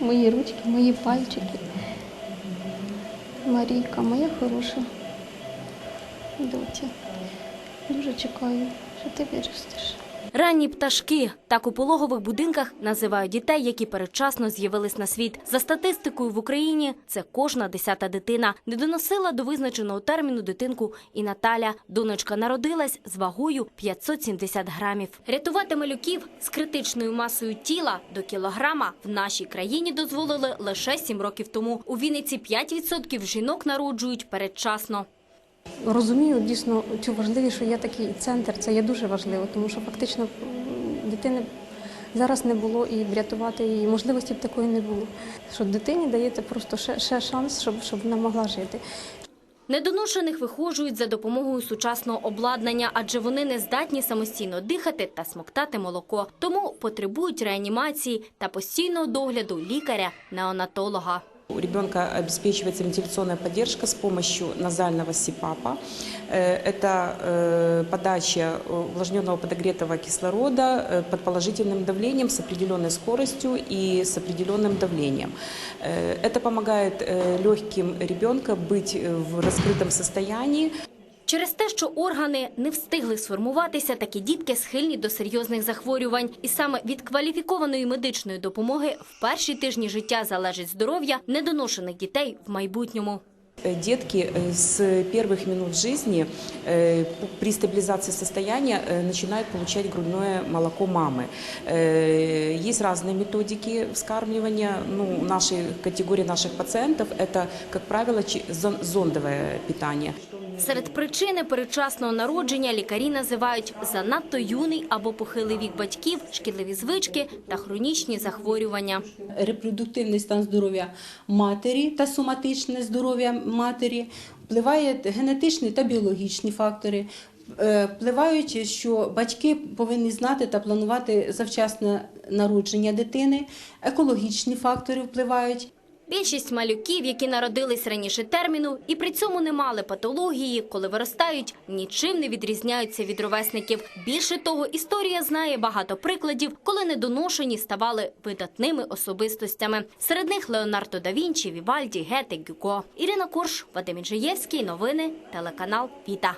Мої ручки, мої пальчики. Марійка, моя хороша. дотя. Дуже чекаю, що ти виростеш. Ранні пташки так у пологових будинках називають дітей, які передчасно з'явились на світ. За статистикою в Україні це кожна десята дитина. Не доносила до визначеного терміну дитинку і Наталя. Донечка народилась з вагою 570 грамів. Рятувати малюків з критичною масою тіла до кілограма в нашій країні дозволили лише 7 років тому. У Вінниці 5% жінок народжують передчасно. Розумію дійсно цю важливість, що є такий центр. Це є дуже важливо, тому що фактично дитини зараз не було і врятувати її можливості б такої не було. Що дитині даєте просто ще, ще шанс, щоб, щоб вона могла жити. Недоношених вихожують за допомогою сучасного обладнання, адже вони не здатні самостійно дихати та смоктати молоко. Тому потребують реанімації та постійного догляду лікаря-неонатолога. У ребенка обеспечивается вентиляционная поддержка с помощью назального СИПАПа. Э, Это э, подача э, увлажненного подогретого кислорода э, под положительным давлением с определенной скоростью и с определенным давлением. Э, Это помогает э, легким ребенка быть э, в раскрытом состоянии, Через те, що органи не встигли сформуватися, такі дітки схильні до серйозних захворювань. І саме від кваліфікованої медичної допомоги в перші тижні життя залежить здоров'я недоношених дітей в майбутньому. Э, Детки э, с первых минут жизни э, при стабилизации состояния э, начинают получать грудное молоко мамы. Э, Есть разные методики вскармливания. Ну, нашей категории наших пациентов это, как правило, чи- зон- зондовое питание. Серед причини передчасного народження лікарі називають занадто юний або похилий вік батьків, шкідливі звички та хронічні захворювання. репродуктивний стан здоров'я матері та соматичне здоров'я матері, впливають генетичні та біологічні фактори. Е, Впливають, що батьки повинні знати та планувати завчасне народження дитини, екологічні фактори впливають. Більшість малюків, які народились раніше терміну і при цьому не мали патології, коли виростають, нічим не відрізняються від ровесників. Більше того, історія знає багато прикладів, коли недоношені ставали видатними особистостями. Серед них Леонардо да Вінчі, Вівальді, Гете, Гюго. Ірина Корш, Вадим Інжиєвський. Новини, телеканал Віта.